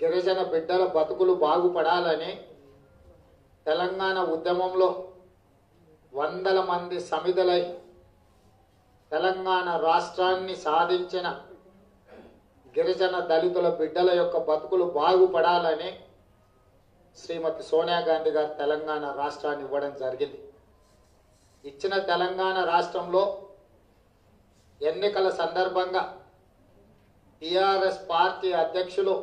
గిరిజన బిడ్డల బతుకులు బాగుపడాలని తెలంగాణ ఉద్యమంలో వందల మంది సమిధలై తెలంగాణ రాష్ట్రాన్ని సాధించిన గిరిజన దళితుల బిడ్డల యొక్క బతుకులు బాగుపడాలని శ్రీమతి సోనియా గాంధీ గారు తెలంగాణ రాష్ట్రాన్ని ఇవ్వడం జరిగింది. ఇచ్చిన తెలంగాణ రాష్ట్రంలో ఎన్నికల సందర్భంగా టిఆర్ఎస్ పార్టీ అధ్యక్షులు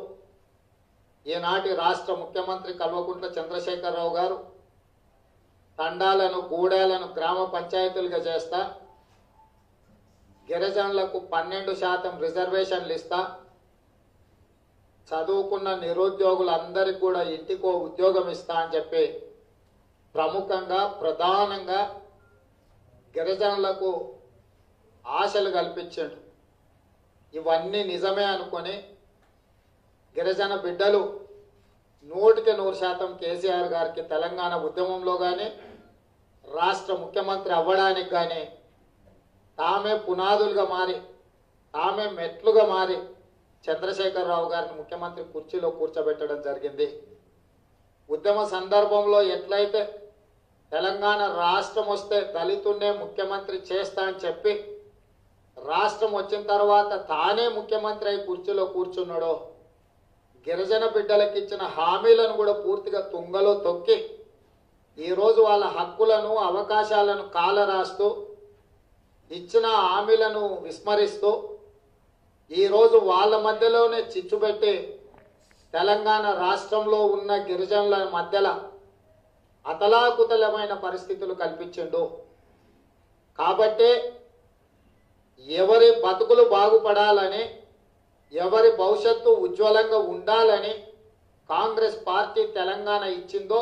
ఈనాటి రాష్ట్ర ముఖ్యమంత్రి కల్వకుంట్ల చంద్రశేఖరరావు గారు తండాలను గూడాలను గ్రామ పంచాయతీలుగా చేస్తా గిరిజనులకు పన్నెండు శాతం రిజర్వేషన్లు ఇస్తా చదువుకున్న నిరుద్యోగులందరికీ కూడా ఇంటికో ఉద్యోగం ఇస్తా అని చెప్పి ప్రముఖంగా ప్రధానంగా గిరిజనులకు ఆశలు కల్పించాడు. ఇవన్నీ నిజమే అనుకొని గిరిజన బిడ్డలు నూటికి నూరు శాతం కేసీఆర్ గారికి తెలంగాణ ఉద్యమంలో కానీ రాష్ట్ర ముఖ్యమంత్రి అవ్వడానికి కానీ తామే పునాదులుగా మారి తామే మెట్లుగా మారి చంద్రశేఖరరావు గారిని ముఖ్యమంత్రి కుర్చీలో కూర్చోబెట్టడం జరిగింది. ఉద్యమ సందర్భంలో ఎట్లయితే తెలంగాణ రాష్ట్రం వస్తే దళితున్నే ముఖ్యమంత్రి చేస్తా అని చెప్పి రాష్ట్రం వచ్చిన తర్వాత తానే ముఖ్యమంత్రి అయి కుర్చీలో కూర్చున్నాడో గిరిజన బిడ్డలకు ఇచ్చిన హామీలను కూడా పూర్తిగా తుంగలో తొక్కి ఈరోజు వాళ్ళ హక్కులను అవకాశాలను కాలరాస్తూ ఇచ్చిన హామీలను విస్మరిస్తూ ఈరోజు వాళ్ళ మధ్యలోనే చిచ్చుపెట్టి తెలంగాణ రాష్ట్రంలో ఉన్న గిరిజనుల మధ్యలో అతలాకుతలమైన పరిస్థితులు కల్పించిండు. కాబట్టే ఎవరి బతుకులు బాగుపడాలని ఎవరి భవిష్యత్తు ఉజ్వలంగా ఉండాలని కాంగ్రెస్ పార్టీ తెలంగాణ ఇచ్చిందో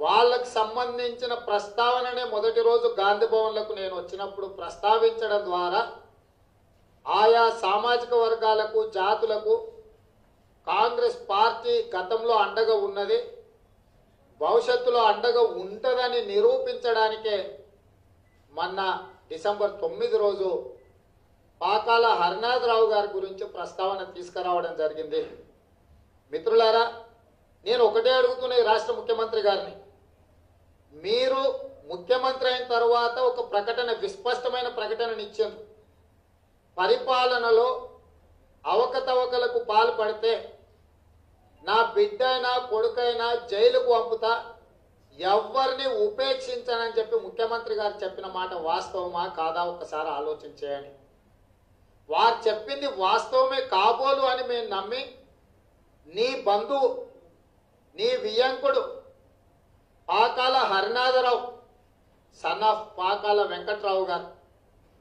వాళ్ళకు సంబంధించిన ప్రస్తావననే మొదటి రోజు గాంధీ భవన్లకు నేను వచ్చినప్పుడు ప్రస్తావించడం ద్వారా ఆయా సామాజిక వర్గాలకు జాతులకు కాంగ్రెస్ పార్టీ గతంలో అండగా ఉన్నది భవిష్యత్తులో అండగా ఉంటుందని నిరూపించడానికే మొన్న డిసెంబర్ తొమ్మిది రోజు పాకాల హరినాథరావు గారి గురించి ప్రస్తావన తీసుకురావడం జరిగింది. మిత్రులారా నేను ఒకటే అడుగుతున్న రాష్ట్ర ముఖ్యమంత్రి గారిని. మీరు ముఖ్యమంత్రి అయిన తర్వాత ఒక ప్రకటన విస్పష్టమైన ప్రకటననిచ్చారు పరిపాలనలో అవకతవకలకు పాల్పడితే నా బిడ్డైనా కొడుకైనా జైలుకు పంపుతా ఎవరిని ఉపేక్షించనని చెప్పి ముఖ్యమంత్రి గారు చెప్పిన మాట వాస్తవమా కాదా ఒకసారి ఆలోచించేయండి. వారు చెప్పింది వాస్తవమే కాబోలు అని మేము నమ్మి నీ బంధువు నీ వియంకుడు పాకాల హరినాథరావు సన్ ఆఫ్ పాకాల వెంకట్రావు గారు.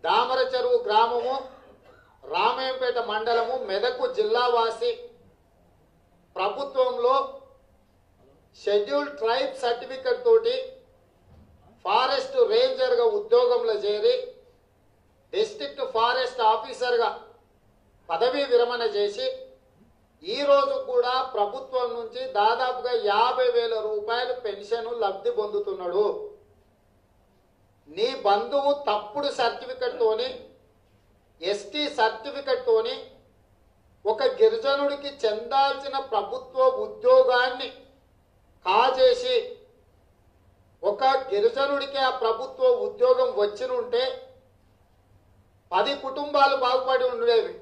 దామర చెరువు గ్రామము రామయ్యంపేట మండలము మెదకు జిల్లావాసి ప్రభుత్వంలో షెడ్యూల్ ట్రైబ్ సర్టిఫికెట్ తోటి ఫారెస్ట్ రేంజర్గా ఉద్యోగంలో చేరి డిస్టిక్ట్ ఫారెస్ట్ ఆఫీసర్గా పదవీ విరమణ చేసి ఈరోజు కూడా ప్రభుత్వం నుంచి దాదాపుగా యాభై వేల రూపాయలు పెన్షన్ లబ్ధి పొందుతున్నాడు. నీ బంధువు తప్పుడు సర్టిఫికెట్తోని ఎస్టీ సర్టిఫికెట్తోని ఒక గిరిజనుడికి చెందాల్సిన ప్రభుత్వ ఉద్యోగాన్ని కాజేసి ఒక గిరిజనుడికి ఆ ప్రభుత్వ ఉద్యోగం వచ్చినుంటే పది కుటుంబాలు బాగుపడి ఉండేవి.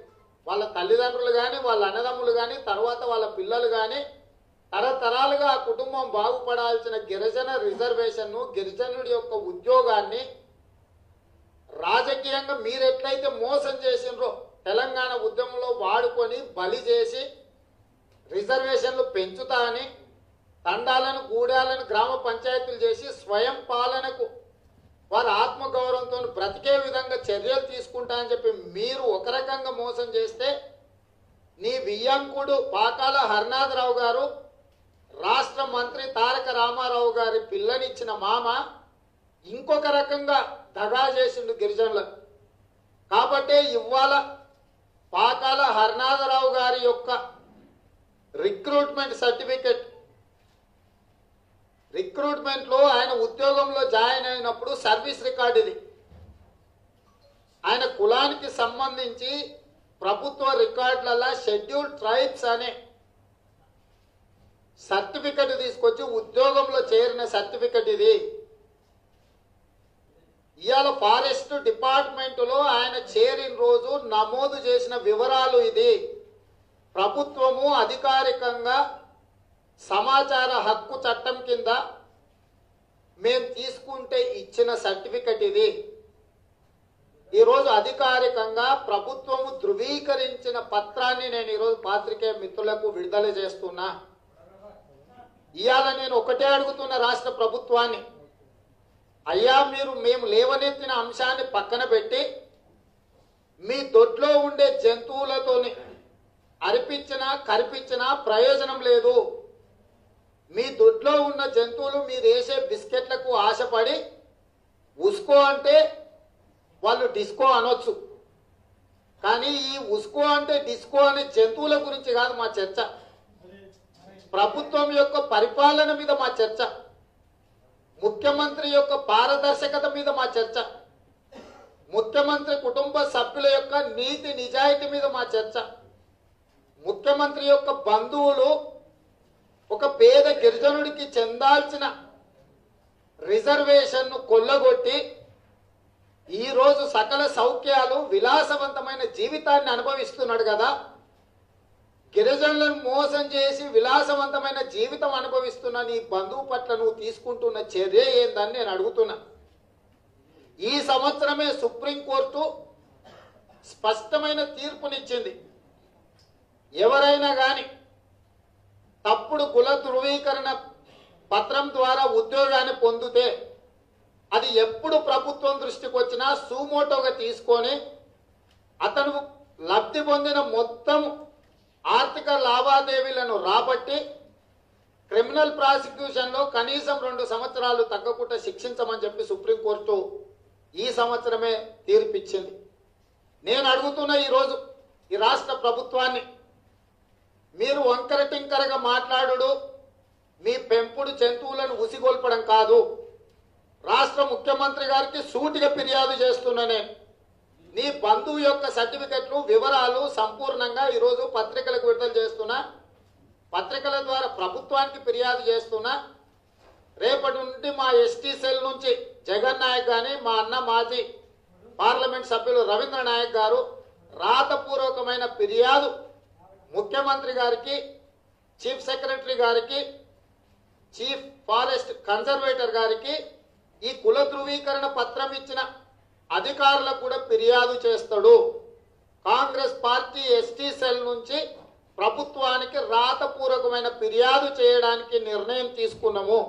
వాళ్ళ తల్లిదండ్రులు కానీ వాళ్ళ అన్నదమ్ములు కానీ తర్వాత వాళ్ళ పిల్లలు కానీ తరతరాలుగా ఆ కుటుంబం బాగుపడాల్సిన గిరిజన రిజర్వేషన్ను గిరిజనుడి యొక్క ఉద్యోగాన్ని రాజకీయంగా మీరు ఎట్లయితే మోసం చేసినరో తెలంగాణ ఉద్యమంలో వాడుకొని బలి చేసి రిజర్వేషన్లు పెంచుతా అని తండాలను గూడాలను గ్రామ పంచాయతీలు చేసి స్వయం పాలనకు వారు ఆత్మగౌరవంతో బ్రతికే విధంగా చర్యలు తీసుకుంటా అని చెప్పి మీరు ఒక రకంగా మోసం చేస్తే నీ వియ్యంకుడు పాకాల హరినాథరావు గారు రాష్ట్ర మంత్రి తారక రామారావు గారి పిల్లనిచ్చిన మామ ఇంకొక రకంగా దగా చేసిండు గిరిజనులకు కాబట్టి ఇవాళ పాకాల హరినాథరావు గారి యొక్క రిక్రూట్మెంట్ సర్టిఫికెట్ రిక్రూట్మెంట్లో ఆయన ఉద్యోగంలో జాయిన్ అయినప్పుడు సర్వీస్ రికార్డ్ ఇది. ఆయన కులానికి సంబంధించి ప్రభుత్వ రికార్డులలో షెడ్యూల్ ట్రైబ్స్ అనే సర్టిఫికెట్ తీసుకొచ్చి ఉద్యోగంలో చేరిన సర్టిఫికెట్ ఇది. ఇవాళ ఫారెస్ట్ డిపార్ట్మెంటులో ఆయన చేరిన రోజు నమోదు చేసిన వివరాలు ఇది. ప్రభుత్వము అధికారికంగా సమాచార హక్కు చట్టం కింద మేము తీసుకుంటే ఇచ్చిన సర్టిఫికెట్ ఇది. ఈరోజు అధికారికంగా ప్రభుత్వము ధృవీకరించిన పత్రాన్ని నేను ఈరోజు పాత్రికేయ మిత్రులకు విడుదల చేస్తున్నా. ఇవాళ నేను ఒకటే అడుగుతున్న రాష్ట్ర ప్రభుత్వాన్ని అయ్యా మీరు మేము లేవనెత్తిన అంశాన్ని పక్కన పెట్టి మీ దొడ్లో ఉండే జంతువులతోని అరిపించినా కరిపించినా ప్రయోజనం లేదు. మీ దొడ్లో ఉన్న జంతువులు మీరు వేసే బిస్కెట్లకు ఆశపడి ఉస్కో అంటే వాళ్ళు డిస్కో అనొచ్చు. కానీ ఈ ఉస్కో అంటే డిస్కో అనే జంతువుల గురించి కాదు మా చర్చ. ప్రభుత్వం యొక్క పరిపాలన మీద మా చర్చ. ముఖ్యమంత్రి యొక్క పారదర్శకత మీద మా చర్చ. ముఖ్యమంత్రి కుటుంబ సభ్యుల యొక్క నీతి నిజాయితీ మీద మా చర్చ. ముఖ్యమంత్రి యొక్క బంధువులు ఒక పేద గిరిజనుడికి చెందాల్సిన రిజర్వేషన్ను కొల్లగొట్టి ఈరోజు సకల సౌఖ్యాలు విలాసవంతమైన జీవితాన్ని అనుభవిస్తున్నాడు కదా. గిరిజనులను మోసం చేసి విలాసవంతమైన జీవితం అనుభవిస్తున్న నీ బంధువు పట్ల నువ్వు తీసుకుంటున్న చర్య ఏందని నేను అడుగుతున్నా. ఈ సంవత్సరమే సుప్రీంకోర్టు స్పష్టమైన తీర్పునిచ్చింది. ఎవరైనా కానీ కుల ధృవీకరణ పత్రం ద్వారా ఉద్యోగాన్ని పొందితే అది ఎప్పుడు ప్రభుత్వం దృష్టికి వచ్చినా సూమోటోగా తీసుకొని అతను లబ్ధి పొందిన మొత్తం ఆర్థిక లావాదేవీలను రాబట్టి క్రిమినల్ ప్రాసిక్యూషన్లో కనీసం రెండు సంవత్సరాలు తగ్గకుండా శిక్షించమని చెప్పి సుప్రీంకోర్టు ఈ సంవత్సరమే తీర్పిచ్చింది. నేను అడుగుతున్న ఈరోజు ఈ రాష్ట్ర ప్రభుత్వాన్ని మీరు వంకర టింకరగా మాట్లాడుడు. మీ పెంపుడు జంతువులను ఉసిగొల్పడం కాదు. రాష్ట్ర ముఖ్యమంత్రి గారికి సూటిగా ఫిర్యాదు చేస్తున్నా నేను. నీ బంధువు యొక్క సర్టిఫికెట్లు వివరాలు సంపూర్ణంగా ఈరోజు పత్రికలకు విడుదల చేస్తున్నా. పత్రికల ద్వారా ప్రభుత్వానికి ఫిర్యాదు చేస్తున్నా. రేపటి నుండి మా ఎస్టీ సెల్ నుంచి జగన్ నాయక్ కానీ మా అన్న మాజీ పార్లమెంట్ సభ్యులు రవీంద్ర నాయక్ గారు రాతపూర్వకమైన ఫిర్యాదు ముఖ్యమంత్రి గారికి చీఫ్ సెక్రటరీ గారికి చీఫ్ ఫారెస్ట్ కన్జర్వేటర్ గారికి ఈ కుల ధృవీకరణ పత్రం ఇచ్చిన అధికారులకు కూడా ఫిర్యాదు చేస్తాడు. కాంగ్రెస్ పార్టీ ఎస్టీ సెల్ నుంచి ప్రభుత్వానికి రాతపూర్వకమైన ఫిర్యాదు చేయడానికి నిర్ణయం తీసుకున్నాము.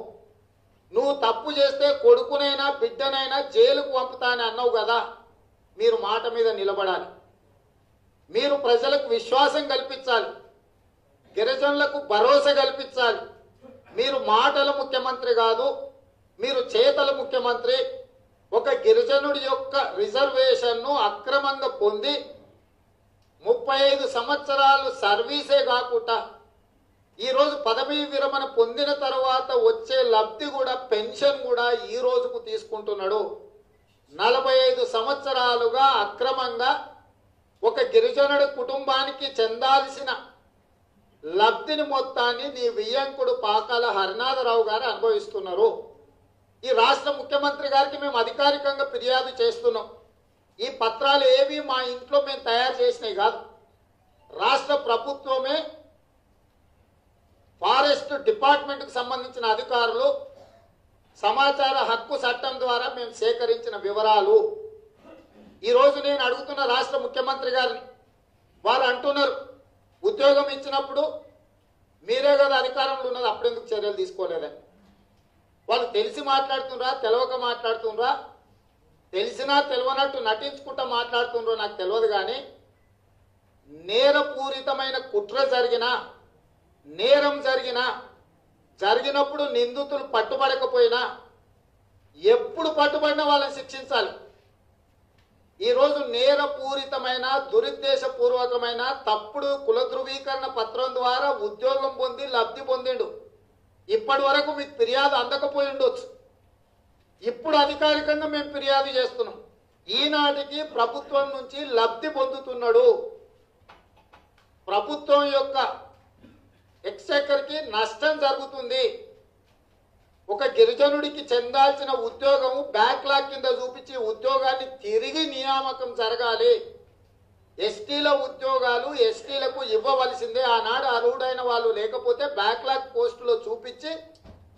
నువ్వు తప్పు చేస్తే కొడుకునైనా బిడ్డనైనా జైలుకు పంపుతానని అన్నావు కదా. మీరు మాట మీద నిలబడాలి. మీరు ప్రజలకు విశ్వాసం కల్పించాలి. గిరిజనులకు భరోసా కల్పించాలి. మీరు మాటల ముఖ్యమంత్రి కాదు మీరు చేతల ముఖ్యమంత్రి. ఒక గిరిజనుడి యొక్క రిజర్వేషన్ను అక్రమంగా పొంది ముప్పై ఐదు సంవత్సరాలు సర్వీసే కాకుండా ఈరోజు పదవీ విరమణ పొందిన తర్వాత వచ్చే లబ్ధి కూడా పెన్షన్ కూడా ఈ రోజుకు తీసుకుంటున్నాడు. నలభై ఐదు సంవత్సరాలుగా అక్రమంగా ఒక గిరిజనుడి కుటుంబానికి చెందాల్సిన లబ్ధిని మొత్తాన్ని నీ వియ్యంకుడు పాకాల హరినాథరావు గారు అనుభవిస్తున్నారు. ఈ రాష్ట్ర ముఖ్యమంత్రి గారికి మేము అధికారికంగా ఫిర్యాదు చేస్తున్నాం. ఈ పత్రాలు ఏవి మా ఇంట్లో మేము తయారు చేసినవి కాదు. రాష్ట్ర ప్రభుత్వమే ఫారెస్ట్ డిపార్ట్మెంట్కి సంబంధించిన అధికారులు సమాచార హక్కు చట్టం ద్వారా మేము సేకరించిన వివరాలు ఈరోజు నేను అడుగుతున్న రాష్ట్ర ముఖ్యమంత్రి గారిని వారు అంటున్నారు ఉద్యోగం ఇచ్చినప్పుడు మీరే కదా అధికారంలో ఉన్నది అప్పుడెందుకు చర్యలు తీసుకోలేదని. వాళ్ళు తెలిసి మాట్లాడుతుండ్రా తెలవక మాట్లాడుతుండ్రా తెలిసినా తెలియనట్టు నటించుకుంటా మాట్లాడుతుండ్రో నాకు తెలియదు కానీ నేరపూరితమైన కుట్ర జరిగినా నేరం జరిగినా జరిగినప్పుడు నిందితులు పట్టుబడకపోయినా ఎప్పుడు పట్టుబడిన వాళ్ళని శిక్షించాలి. ఈరోజు నేరపూరితమైన దురుద్దేశపూర్వకమైన తప్పుడు కుల ధృవీకరణ పత్రం ద్వారా ఉద్యోగం పొంది లబ్ధి పొందిండు. ఇప్పటి వరకు మీకు ఫిర్యాదు అందకపోయి ఉండొచ్చు. ఇప్పుడు అధికారికంగా మేము ఫిర్యాదు చేస్తున్నాం. ఈనాటికి ప్రభుత్వం నుంచి లబ్ధి పొందుతున్నాడు. ప్రభుత్వం యొక్క ఎక్స్చెక్కర్కి నష్టం జరుగుతుంది. ఒక గిరిజనుడికి చెందాల్సిన ఉద్యోగం బ్యాక్లాగ్ కింద చూపించి ఉద్యోగాన్ని తిరిగి నియామకం జరగాలి. ఎస్టీల ఉద్యోగాలు ఎస్టీలకు ఇవ్వవలసిందే. ఆనాడు అర్హుడైన వాళ్ళు లేకపోతే బ్యాక్లాగ్ పోస్టులో చూపించి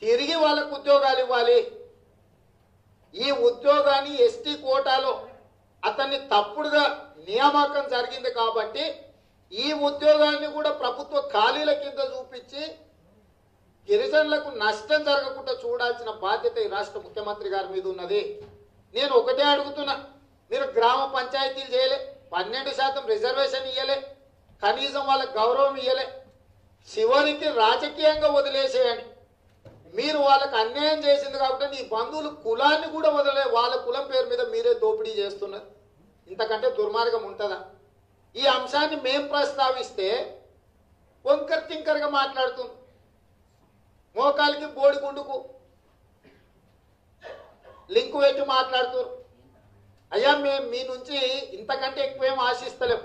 తిరిగి వాళ్ళకు ఉద్యోగాలు ఇవ్వాలి. ఈ ఉద్యోగాన్ని ఎస్టీ కోటాలో అతన్ని తప్పుడుగా నియామకం జరిగింది కాబట్టి ఈ ఉద్యోగాన్ని కూడా ప్రభుత్వ ఖాళీల కింద చూపించి గిరిజనులకు నష్టం జరగకుండా చూడాల్సిన బాధ్యత ఈ రాష్ట్ర ముఖ్యమంత్రి గారి మీద ఉన్నది. నేను ఒకటే అడుగుతున్నా మీరు గ్రామ పంచాయతీలు చేయలే పన్నెండు శాతం రిజర్వేషన్ ఇయ్యలే కనీసం వాళ్ళకి గౌరవం ఇయ్యలే శివరికి రాజకీయంగా వదిలేసేయండి. మీరు వాళ్ళకి అన్యాయం చేసింది కాబట్టి నీ బంధువులు కులాన్ని కూడా వదిలే వాళ్ళ కులం పేరు మీద మీరే దోపిడీ చేస్తున్నారు. ఇంతకంటే దుర్మార్గం ఉంటుందా? ఈ అంశాన్ని మేం ప్రస్తావిస్తే వంకర్ తింకర్గా మాట్లాడుతుంది. మోకాలికి బోడి గుండుకు. లింకు పెట్టి మాట్లాడుతున్నారు అయ్యా మేము మీ నుంచి ఇంతకంటే ఎక్కువేం ఆశిస్తలేం.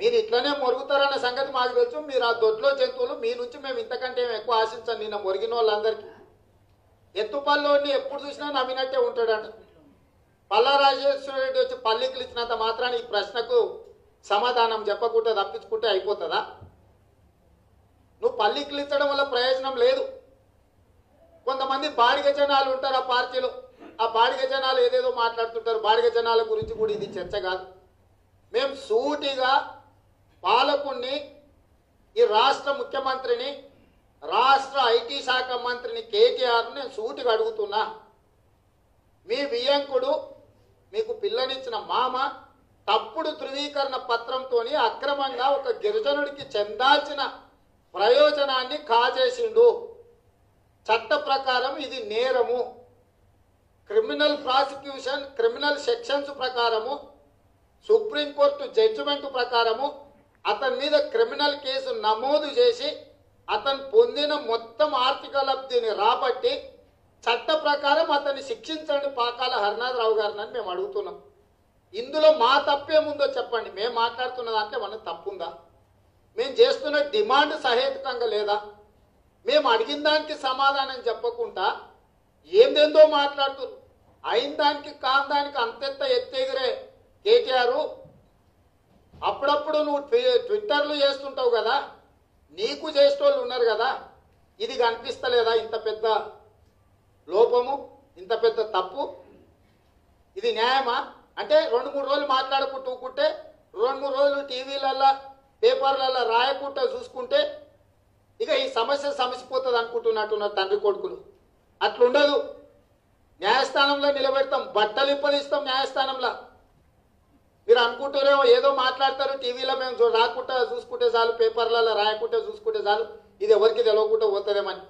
మీరు ఇట్లనే మొరుగుతారనే సంగతి మాకు తెలుసు. మీరు ఆ దొడ్లో జంతువులు మీ నుంచి మేము ఇంతకంటే ఏం ఎక్కువ ఆశించాం. నిన్న మొరిగిన వాళ్ళందరికీ. ఎత్తుపల్లోని ఎప్పుడు చూసినా నమ్మినట్టే ఉంటాడంట. పల్లా రాజేశ్వర రెడ్డి వచ్చి పల్లికలు ఇచ్చినంత మాత్రాన్ని ఈ ప్రశ్నకు సమాధానం చెప్పకుండా తప్పించుకుంటే అయిపోతుందా? నువ్వు పల్లికలు ఇచ్చడం వల్ల ప్రయోజనం లేదు. కొంతమంది బాడిగ జనాలు ఉంటారు ఆ పార్టీలో. ఆ బాడిగ జనాలు ఏదేదో మాట్లాడుతుంటారు. బాడిగ జనాల గురించి కూడా ఇది చర్చ కాదు. మేము సూటిగా పాలకుణ్ణి ఈ రాష్ట్ర ముఖ్యమంత్రిని రాష్ట్ర ఐటీ శాఖ మంత్రిని కేటీఆర్ను నేను సూటిగా అడుగుతున్నా. మీ వియంకుడు మీకు పిల్లనిచ్చిన మామ తప్పుడు ధృవీకరణ పత్రంతో అక్రమంగా ఒక గిరిజనుడికి చెందాల్సిన ప్రయోజనాన్ని కాజేసిండు. చట్ట ప్రకారం ఇది నేరము. క్రిమినల్ ప్రాసిక్యూషన్ క్రిమినల్ సెక్షన్స్ ప్రకారము సుప్రీంకోర్టు జడ్జిమెంట్ ప్రకారము అతని మీద క్రిమినల్ కేసు నమోదు చేసి అతను పొందిన మొత్తం ఆర్థిక లబ్ధిని రాబట్టి చట్ట ప్రకారం అతన్ని శిక్షించండి పాకాల హరినాథరావు గారిని అని మేము అడుగుతున్నాం. ఇందులో మా తప్పేముందో చెప్పండి. మేము మాట్లాడుతున్న దాంట్లో మన తప్పుందా? మేము చేస్తున్న డిమాండ్ సహేతుకంగా లేదా? మేము అడిగిన దానికి సమాధానం చెప్పకుండా ఏందేందో మాట్లాడుతున్నారు అయిన దానికి కాని దానికి అంతెంత ఎత్తెగిరే కేటీఆర్? అప్పుడప్పుడు నువ్వు ట్విట్టర్లు చేస్తుంటావు కదా? నీకు చేసేటోళ్ళు ఉన్నారు కదా? ఇది కనిపిస్తలేదా ఇంత పెద్ద లోపము? ఇంత పెద్ద తప్పు? ఇది న్యాయమా? అంటే రెండు మూడు రోజులు మాట్లాడుకుంటూ రెండు మూడు రోజులు టీవీలల్లో పేపర్లలో రాయకుండా చూసుకుంటే ఇక ఈ సమస్య సమసిపోతుంది అనుకుంటున్నట్టున్నారు తండ్రి కొడుకులు. అట్లుండదు. న్యాయస్థానంలో నిలబెడతాం బట్టలు ఇప్పదిస్తాం న్యాయస్థానంలో. మీరు అనుకుంటారేమో ఏదో మాట్లాడతారు టీవీలో మేము రాకుండా చూసుకుంటే చాలు పేపర్లలో రాయకుండా చూసుకుంటే చాలు ఇది ఎవరికి తెలవకుండా పోతుందేమని.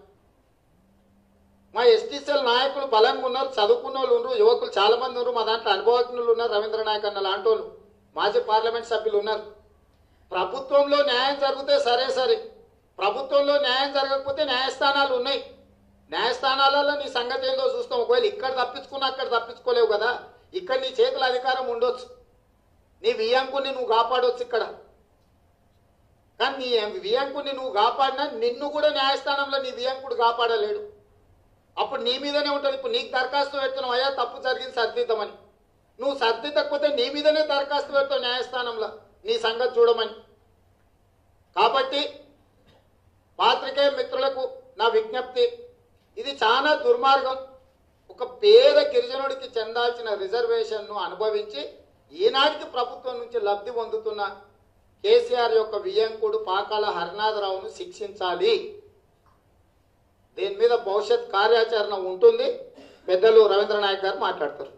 మా ఎస్టీసీఎల్ నాయకులు బలంగా ఉన్నారు చదువుకున్న వాళ్ళు ఉన్నారు యువకులు చాలామంది ఉన్నారు మా దాంట్లో అనుభవజ్ఞులు ఉన్నారు రవీంద్ర నాయక్ అన్న లాంటి వాళ్ళు మాజీ పార్లమెంట్ సభ్యులు ఉన్నారు. ప్రభుత్వంలో న్యాయం జరిగితే సరే సరే. ప్రభుత్వంలో న్యాయం జరగకపోతే న్యాయస్థానాలు ఉన్నాయి. న్యాయస్థానాలలో నీ సంగతి ఏందో చూస్తాం. ఒకవేళ ఇక్కడ తప్పించుకున్నా అక్కడ తప్పించుకోలేవు కదా. ఇక్కడ నీ చేతుల అధికారం ఉండొచ్చు. నీ వియంకుని నువ్వు కాపాడవచ్చు ఇక్కడ. కానీ నీ వియంకుని నువ్వు కాపాడినా నిన్ను కూడా న్యాయస్థానంలో నీ వియంకుడు కాపాడలేడు. అప్పుడు నీ మీదనే ఉంటుంది. ఇప్పుడు నీకు దరఖాస్తు పెడుతున్నావు అయ్యా తప్పు జరిగింది సర్దిద్దామని. నువ్వు సర్దిద్దకపోతే నీ మీదనే దరఖాస్తు పెడతావు న్యాయస్థానంలో. నీ సంగతి చూడమని. కాబట్టి పాత్రికేయ మిత్రులకు నా విజ్ఞప్తి. ఇది చాలా దుర్మార్గం. ఒక పేద గిరిజనుడికి చెందాల్సిన రిజర్వేషన్ను అనుభవించి ఈనాటికి ప్రభుత్వం నుంచి లబ్ధి పొందుతున్న కేసీఆర్ యొక్క వియంకుడు పాకాల హరినాథరావును శిక్షించాలి. దీని మీద భవిష్యత్ కార్యాచరణ ఉంటుంది? పెద్దలు రవీంద్రనాయక్ గారు మాట్లాడతారు.